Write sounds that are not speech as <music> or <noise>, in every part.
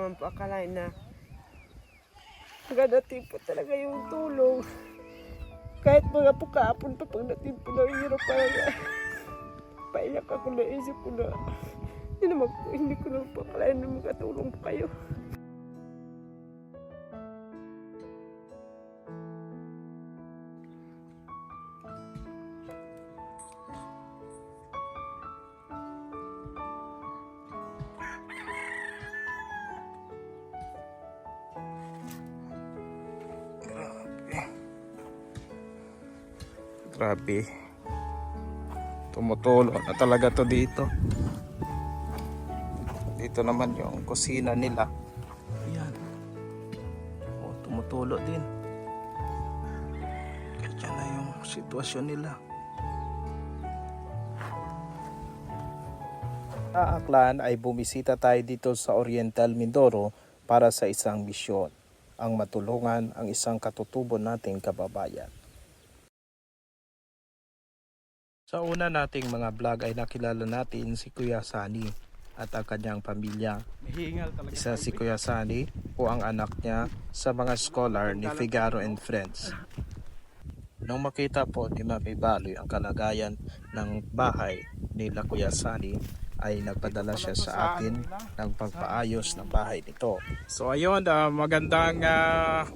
Naman po akalain na magadating po talaga yung tulong. Kahit mga po kaapon pa pagdating po ng hirap talaga. Paiyak ako na isip ko na hindi naman hindi ko naman po akalain na magkatulong po kayo. Grabe. Tumutulo na talaga to dito. Dito naman yung kusina nila. Ayan. Oh, tumutulo din. Ganyan na yung sitwasyon nila. Aklan ay bumisita tayo dito sa Oriental Mindoro para sa isang misyon. Ang matulungan ang isang katutubo nating kababayan. Sa una nating mga vlog ay nakilala natin si Kuya Sani at ang kanyang pamilya. Isa si Kuya Sani o ang anak niya sa mga scholar ni Figaro and Friends. Nung makita po ni Mami Baloy ang kalagayan ng bahay ni Kuya Sani ay nagpadala siya sa atin ng pagpaayos ng bahay nito. So ayun, ah, magandang ah,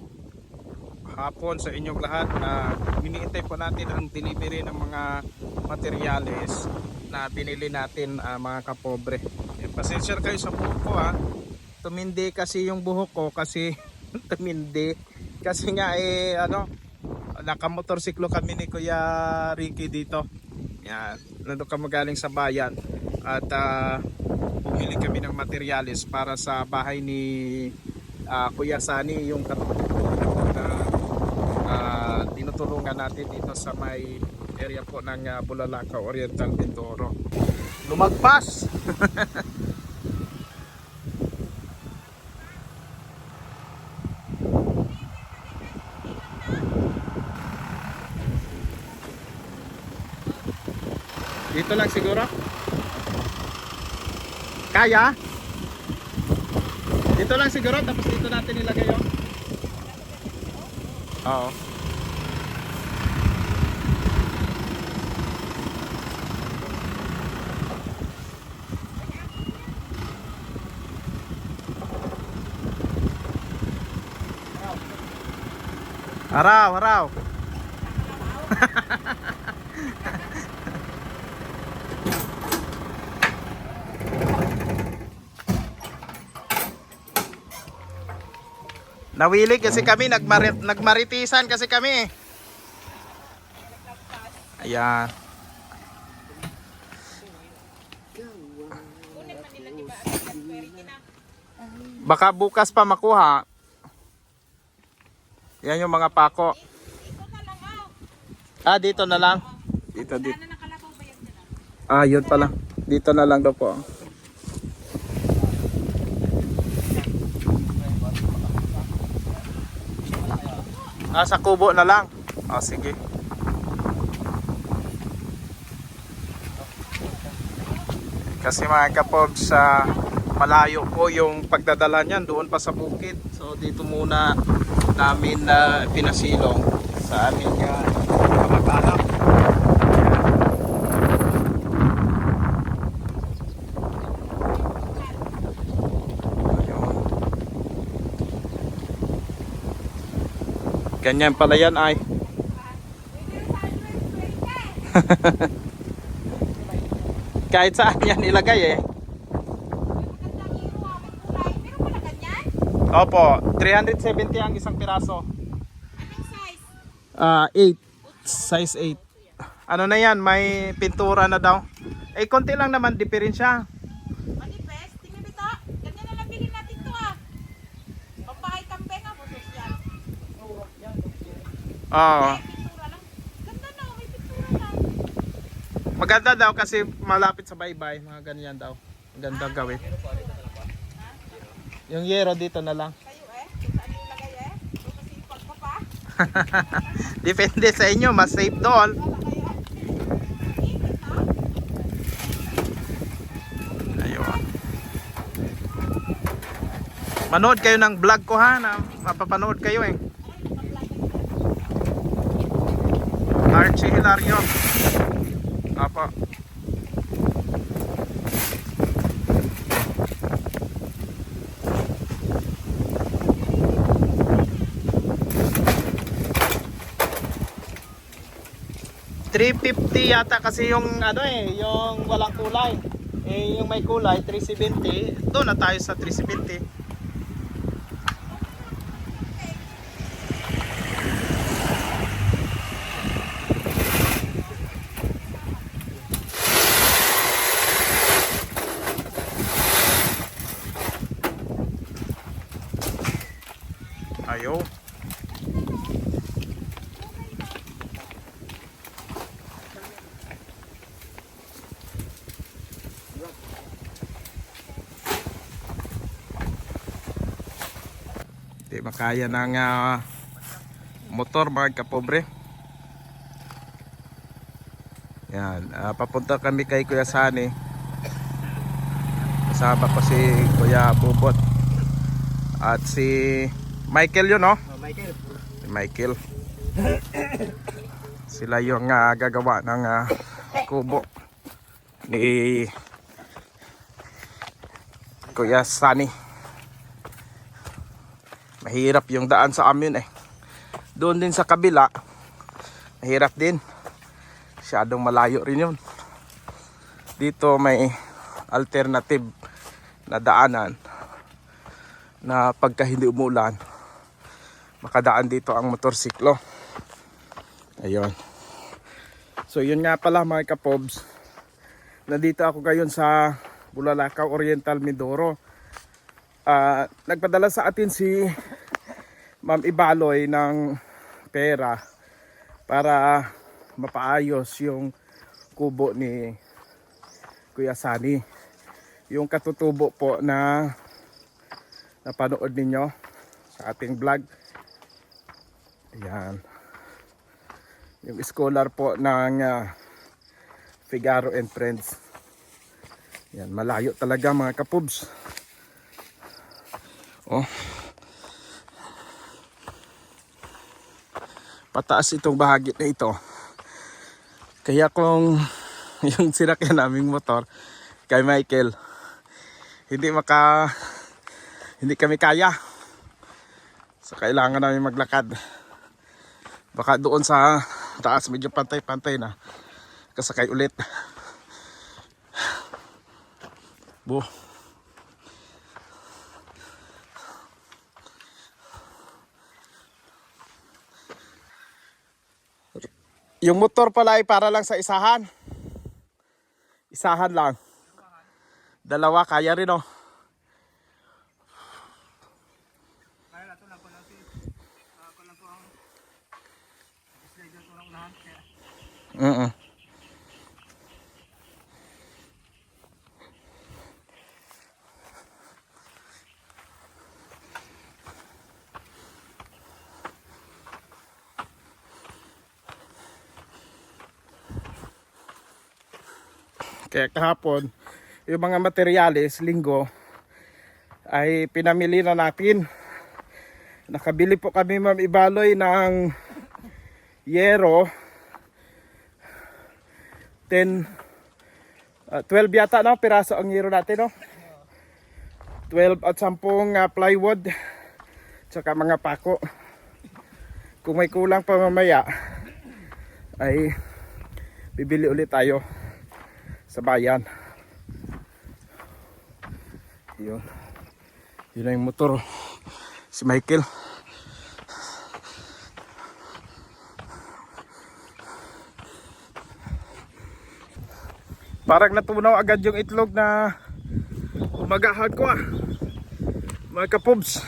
hapon sa inyong lahat. Uh, iniintay po natin ang delivery ng mga materyales na binili natin ah, mga kapobre. Eh, pasensya kayo sa buhok ko ha. Tumindi kasi yung buhok ko kasi <laughs> tumindi. Kasi nga eh ano, nakamotorsiklo kami ni Kuya Ricky dito. Yan, nandun kami galing sa bayan at ah, bumili kami ng materyales para sa bahay ni ah, Kuya Sani yung katulong na ah, tinutulungan natin dito sa may area po ng ah, Bulalakaw Oriental Mindoro. Lumagpas! <laughs> Dito lang siguro? Kaya? Dito lang siguro tapos dito natin ilagay yun? Oo. Haraw, haraw. <laughs> Nawili kasi kami, nagmarit, nagmaritisan kasi kami. Ayan. Baka bukas pa makuha. Yan yung mga pako. Ah, dito na lang. Dito, dito. Ah, yun pala. Dito na lang daw po. Ah, sa kubo na lang. Ah, sige. Kasi mga kapog sa malayo po yung pagdadala niyan doon pa sa bukid. So dito muna namin na pinasilong sa aming uh, kamag-anak. Ganyan pala yan ay. <laughs> Kahit saan yan ilagay eh. Opo, 370 ang isang piraso. Ah, 8. Size 8. Ano na yan, may pintura na daw. Eh, konti lang naman diferensya. Manifest, tingnan dito. Ganyan na lang bilhin natin to ah. Pambahay kampe nga, busos yan. Oo. May pintura lang. Ganda na, may pintura lang. Maganda daw kasi malapit sa baybay. Mga ganyan daw. Maganda gawin. Yung yero dito na lang. Kayo eh, kung saan yung lagay eh. Kung masipag pa pa. <laughs> Depende sa inyo, mas safe doon. Na. Ayun. Manood kayo ng vlog ko ha, na mapapanood kayo eh. Archie Hilario. Apo. $350 yata kasi yung ano eh, yung walang kulay. Eh yung may kulay 370. Doon na tayo sa 370. Ayaw. Di makaya ng ah, motor mga kapobre. Yan, ah, papunta kami kay Kuya Sani. Kasama ko si Kuya Bubot. At si Michael yun, no? Michael. Si Michael. Sila yung ah, gagawa ng ah, kubo ni Kuya Sani. Mahirap yung daan sa amin eh. Doon din sa kabila, mahirap din. Masyadong malayo rin yun. Dito may alternative na daanan na pagka hindi umulan, makadaan dito ang motorsiklo. Ayun. So yun nga pala mga kapobs. Nandito ako ngayon sa Bulalakaw Oriental Mindoro. Ah, nagpadala sa atin si Ma'am Ibaloy ng pera para mapaayos yung kubo ni Kuya Sani. Yung katutubo po na napanood ninyo sa ating vlog. Ayan. Yung scholar po ng ah, Figaro and Friends. Yan, malayo talaga mga kapubs. Oh. Pataas itong bahagi na ito. Kaya kung <laughs> yung sinakyan naming motor kay Michael, hindi maka hindi kami kaya. So kailangan namin maglakad. Baka doon sa taas medyo pantay-pantay na. Kasakay ulit. <sighs> Bu. Yung motor pala ay para lang sa isahan. Isahan lang. Dalawa kaya rin oh. Mm Kaya kahapon, yung mga materyales, linggo, ay pinamili na natin. Nakabili po kami ma'am Ibaloy ng yero. 10 ah, 12 yata no? Piraso ang yero natin no? 12 at 10 uh, plywood tsaka mga pako. Kung may kulang pa mamaya ay bibili ulit tayo sa bayan yun yun na yung motor si Michael Parang natunaw agad yung itlog na umagahan ko ah. Mga kapubs.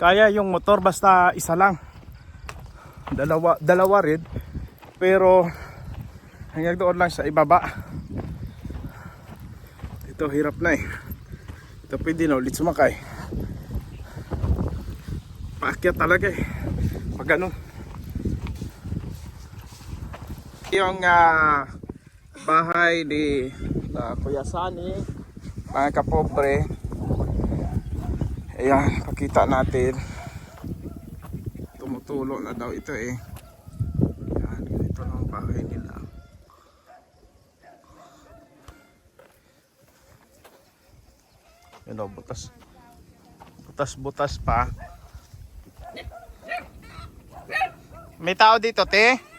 Kaya yung motor basta isa lang. Dalawa, dalawa rin. Pero hanggang doon lang sa ibaba. Ito hirap na eh. Ito pwede na ulit sumakay paakyat talaga eh pag ano Yung ah, bahay ni ah, Kuya Sani, mga kapobre. Ayan, pakita natin. Tumutulo na daw ito eh. Ayan, ganito na ang bahay nila. Yan o, butas. Butas-butas pa. May tao dito, te?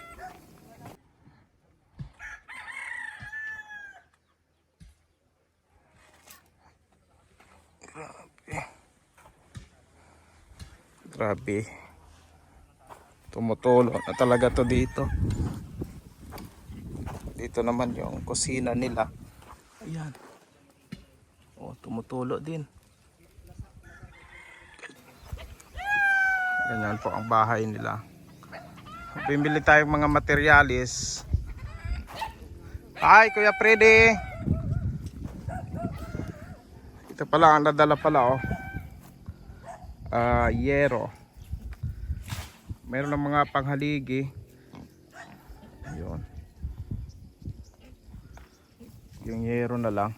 Grabe. Tumutulo na talaga to dito. Dito naman yung kusina nila. Ayan. Oh, tumutulo din. Ganyan po ang bahay nila. Bimili tayong mga materialis. Hi, Kuya Freddy. Ito pala ang nadala pala oh. Ah, yero. Meron ng mga panghaligi. Ayun. Yung yero na lang.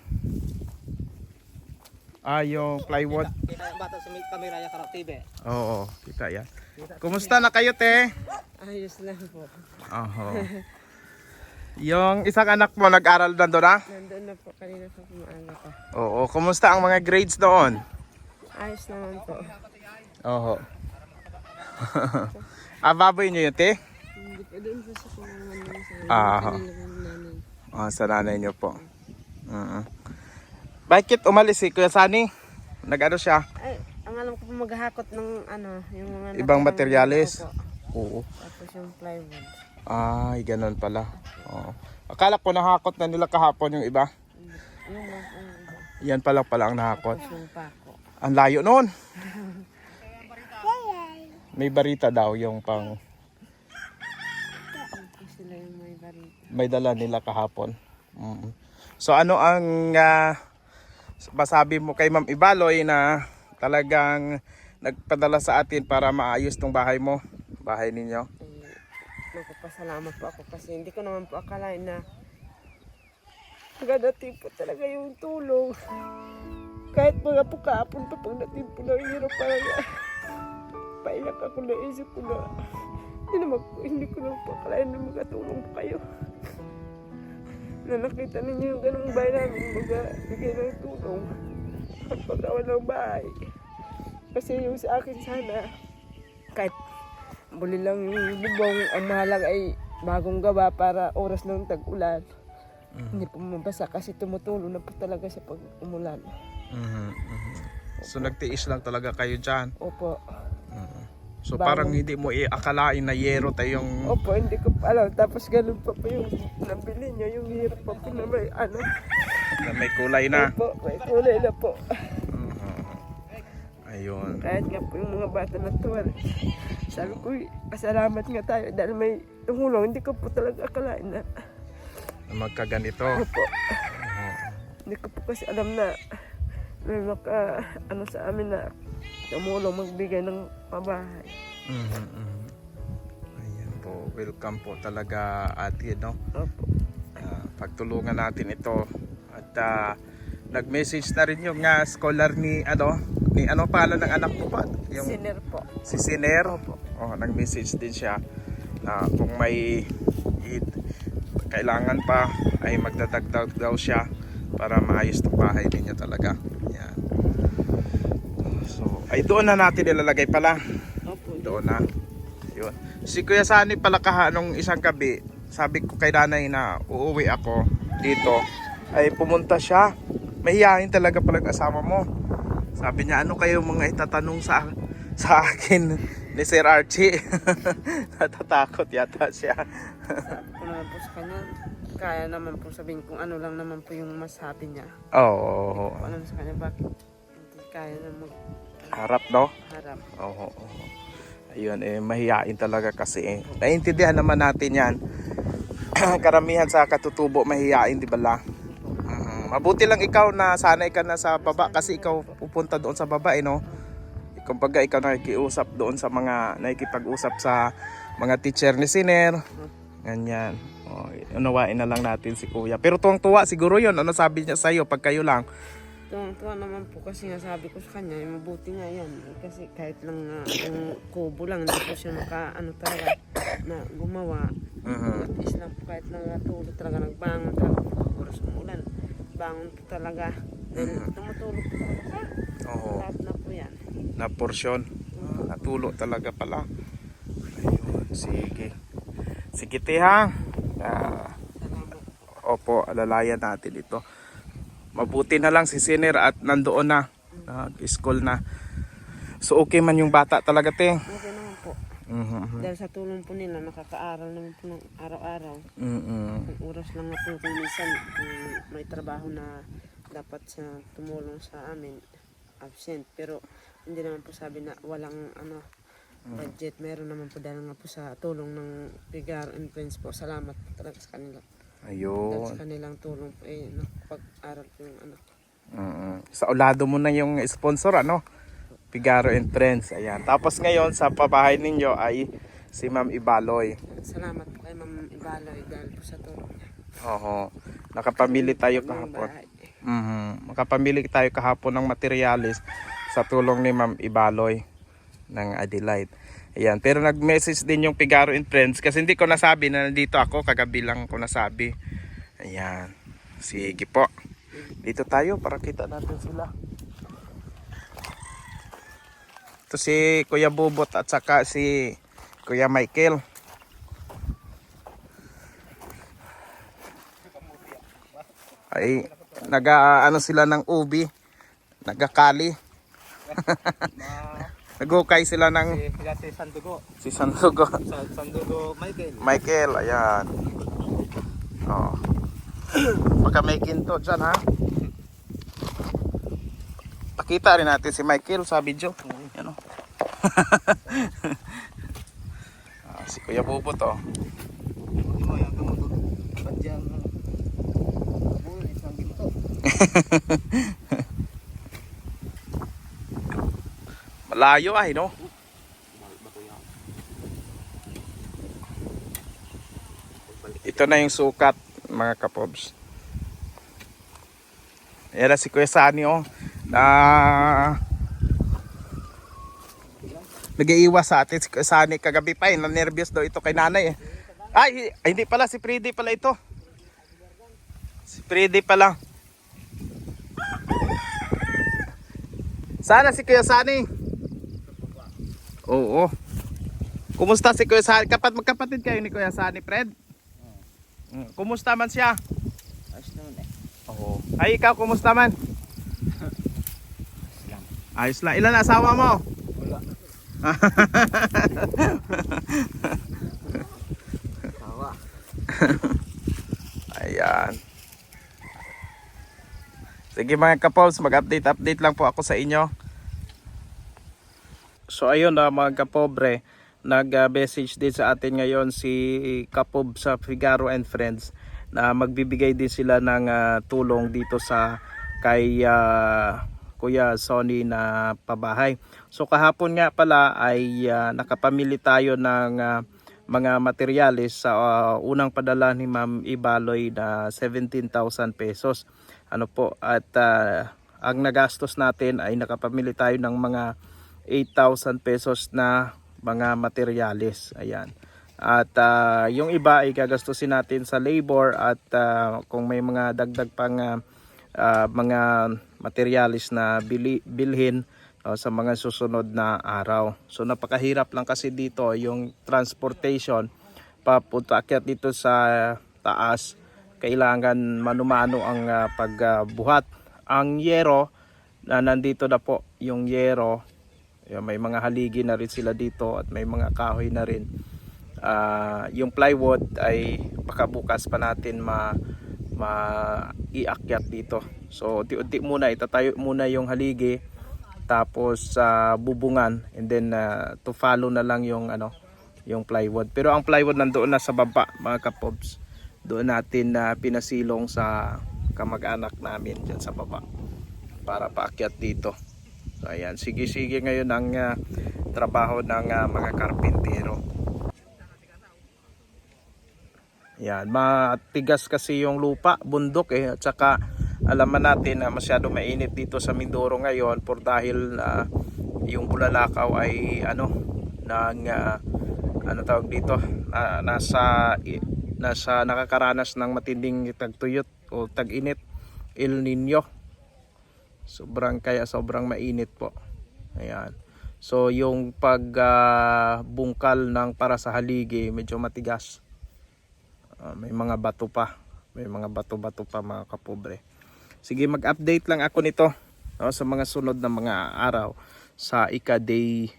Ah, yung plywood. Kita yung bata sa may kamera niya. Oo, kita yan. Kumusta na kayo, te? Ayos lang po. Oho. Yung isang anak mo nag-aral na doon, ah? Nandun na po. Kanina pa pumaala pa. Oo, kumusta ang mga grades doon? Ayos naman po. Oho. <laughs> ah, baboy nyo yun, te? Hindi pa doon pa sa sa Ah. Oh, sa nanay nyo po. Oo. Bakit umalis si Kuya Sani? Nag-ano siya? Ay, ang alam ko po maghahakot ng ano, yung mga Ibang? Opo. Oo. Tapos yung plywood. Ay, ganun pala. Oo. Akala ko nahakot na nila kahapon yung iba. Yung lang po yung. Yan pala pala ang nahakot. Yung pako. Ang layo noon. <laughs> May barita daw yung pang may dala nila kahapon. Mm. So ano ang ah, masabi mo kay Ma'am Ibaloy na talagang nagpadala sa atin para maayos tong bahay mo, bahay ninyo? Eh, Nagpapasalamat po ako kasi hindi ko naman po akalain na Pagdating po talaga yung tulong. Kahit mga po kahapon pa pagdating po ng hirap parang paiyak ako na isip ko na hindi, naman, hindi ko naman po akalain na magkatulong po kayo. Na nakita ninyo yung ganung bahay namin, magbigay ng tulong. At pagkawa ng bahay. Kasi yung sa akin sana, kahit buli lang yung bubong, ang mahalaga ay bagong gawa para oras ng tag-ulan. Hindi po mabasa kasi tumutulo na po talaga siya pag umulan. Mhm, mhm. So nagtiis lang talaga kayo dyan. Opo. Mhm. So Bago- parang hindi mo iakalain na yero tayong Opo, hindi ko pa alam. Tapos ganun pa po yung nabili niya, yung hirap pa po na may ano. na may kulay na. Opo, may kulay na po. Mhm. Ayun. Kahit nga po yung mga bata na tuwal. Sabi ko, pasalamat nga tayo dahil may tumulong. Hindi ko po talaga akalain na. Na magkaganito. Opo. Hindi ko po kasi alam na may maka, ano sa amin na tumulong magbigay ng pabahay. Mhm, mhm. Ayan po, welcome po talaga ate, no? Opo. Ah, pagtulungan natin ito. At ah, nag-message na rin yung nga scholar ni ano, ni ano pangalan ng anak mo pa? Yung Siner po. si Siner. Oh, nag-message din siya na kung may i- kailangan pa ay magdadagdag daw siya para maayos tong bahay ninyo talaga. Ay doon na natin ilalagay pala. Opo. Doon na. Yun. Si Kuya Sani pala kaha nung isang gabi, sabi ko kay nanay na uuwi ako dito. Ay pumunta siya. Mahihayin talaga pala ang asawa mo. Sabi niya, ano kayo mga itatanong sa sa akin ni Sir Archie? <laughs> Natatakot yata siya. Kung <laughs> naman po sa kanya, kaya naman po sabihin kung ano lang naman po yung masabi niya. Oo. Kung alam sa kanya, bakit hindi kaya na Harap, no? magharap. Oo. oo. Ayun, eh, mahihain talaga kasi eh. Naiintindihan naman natin yan. <clears throat> Karamihan sa katutubo mahihain, di ba la? Mabuti lang ikaw na sanay ka na sa baba kasi ikaw pupunta doon sa baba, eh, no? Kumbaga ikaw nakikiusap doon sa mga nakikipag-usap sa mga teacher ni Siner. Ganyan. Oh, unawain na lang natin si kuya. Pero tuwang-tuwa siguro yon Ano sabi niya sa'yo pag kayo lang? Tuwang-tuwa naman po kasi nga sabi ko sa kanya, eh, mabuti nga yan. Eh, Kasi kahit lang uh, yung kubo lang, hindi po siya maka, ano talaga, na gumawa. Mhm. At least lang po kahit lang natulog talaga, nagbangon talaga po oras umulan. Bangon po talaga. Dahil tumutulog po talaga siya. Oo. Lahat na po yan. Na porsyon. Natulo talaga pala. Ayun, sige. Sige te ha. Ah, opo, alalayan natin ito. Mabuti na lang si Sinner at nandoon na. Nag-school na. So okay man yung bata talaga te. Okay naman po. Mhm. Dahil sa tulong po nila, nakakaaral naman po ng araw-araw. Mhm. Kung oras lang na po kung minsan kung may trabaho na dapat siya tumulong sa amin, absent. Pero hindi naman po sabi na walang ano budget. Meron naman po dahil nga po sa tulong ng Pigar and Friends po. Salamat po talaga sa kanila. Dahil Ayun. sa kanilang tulong po eh nakapag-aral po yung anak. Mhm. Sa ulado mo na yung sponsor ano? Pigaro and Friends. Ayan. Tapos ngayon sa pabahay ninyo ay si Ma'am Ibaloy. Salamat po kay Ma'am Ibaloy dahil po sa tulong niya. Oo. Nakapamili tayo kahapon. bahay. Mhm. Makapamili tayo kahapon ng materialis sa tulong ni Ma'am Ibaloy ng Adelaide. Ayan. Pero nag-message din yung Pigaro and Friends kasi hindi ko nasabi na nandito ako. Kagabi lang ko nasabi. Ayan. Sige po. Dito tayo para kita natin sila. Ito si Kuya Bubot at saka si Kuya Michael. Ay, naga ano sila ng ubi. Nagakali. <laughs> Nagukay sila ng Si, sila si Sandugo. si Sandugo. Sa Sandugo Michael. Michael, ayan. Oh. Baka may ginto dyan ha. Pakita rin natin si Michael sa video. Yan oh. <laughs> ah, si Kuya Bubot oh. <laughs> Hindi mo yung kamuto. Ba't yan? Bull, isang ginto. Malayo ay no. Ito na yung sukat mga kapobs. Na si Kuya Sani oh. Na nag-iiwas sa atin si Kuya Sani kagabi pa eh. Na-nervous daw ito kay nanay eh. Ay, ay, hindi pala si Freddy pala ito. Si Freddy pala. Sana si Kuya Sani. Oo. Kumusta si Kuya Sani? Kapat magkapatid kayo ni Kuya Sani, Fred? Mm, Kumusta man siya? Ayos naman eh. Oo. Ay, ikaw, kumusta man? Ayos lang. Ilan na asawa mo? Wala. Tawa. <laughs> Ayan. Sige mga kapols, mag-update update lang po ako sa inyo. So ayun na mga kapobre, nag-message din sa atin ngayon si Kapob sa Figaro and Friends na magbibigay din sila ng ah, tulong dito sa kay ah, Kuya Sony na pabahay. So kahapon nga pala ay ah, nakapamili tayo ng ah, mga materyales sa ah, unang padala ni Ma'am Ibaloy na 17,000 pesos. Ano po at ah, ang nagastos natin ay nakapamili tayo ng mga 8,000 pesos na mga materyales. Ayan. At ah, yung iba ay gagastusin natin sa labor at ah, kung may mga dagdag pang ah, mga materyales na bili, bilhin ah, sa mga susunod na araw. So napakahirap lang kasi dito yung transportation papunta akyat dito sa taas kailangan manumano ang ah, pagbuhat. ang yero na nandito na po yung yero May mga haligi na rin sila dito at may mga kahoy na rin. Ah, yung plywood ay baka bukas pa natin ma ma iakyat dito. So unti-unti muna itatayo muna yung haligi tapos sa bubungan and then ah, to follow na lang yung ano yung plywood. Pero ang plywood nandoon na sa baba mga kapobs. Doon natin na pinasilong sa kamag-anak namin dyan sa baba para paakyat dito. So ayan, sige-sige ngayon ang ah, trabaho ng ah, mga karpintero. Yan, matigas kasi yung lupa, bundok eh. At saka alaman natin na masyado mainit dito sa Mindoro ngayon por dahil na yung Bulalakaw ay ano nang ah, ano tawag dito na, nasa nasa nakakaranas ng matinding tagtuyot o tag-init El Nino. Sobrang kaya sobrang mainit po. Ayan. So yung pagbungkal ng para sa haligi medyo matigas. Ah, may mga bato pa. May mga bato-bato pa mga kapobre. Sige, mag-update lang ako nito no, sa mga sunod na mga araw sa ika-day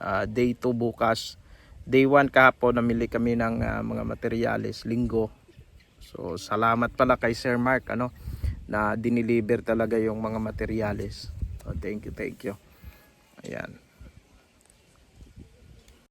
ah, day 2 bukas. Day 1 kahapon namili kami ng ah, mga materyales linggo. So salamat pala kay Sir Mark ano na diniliver talaga yung mga materyales. So, thank you, thank you. Ayan.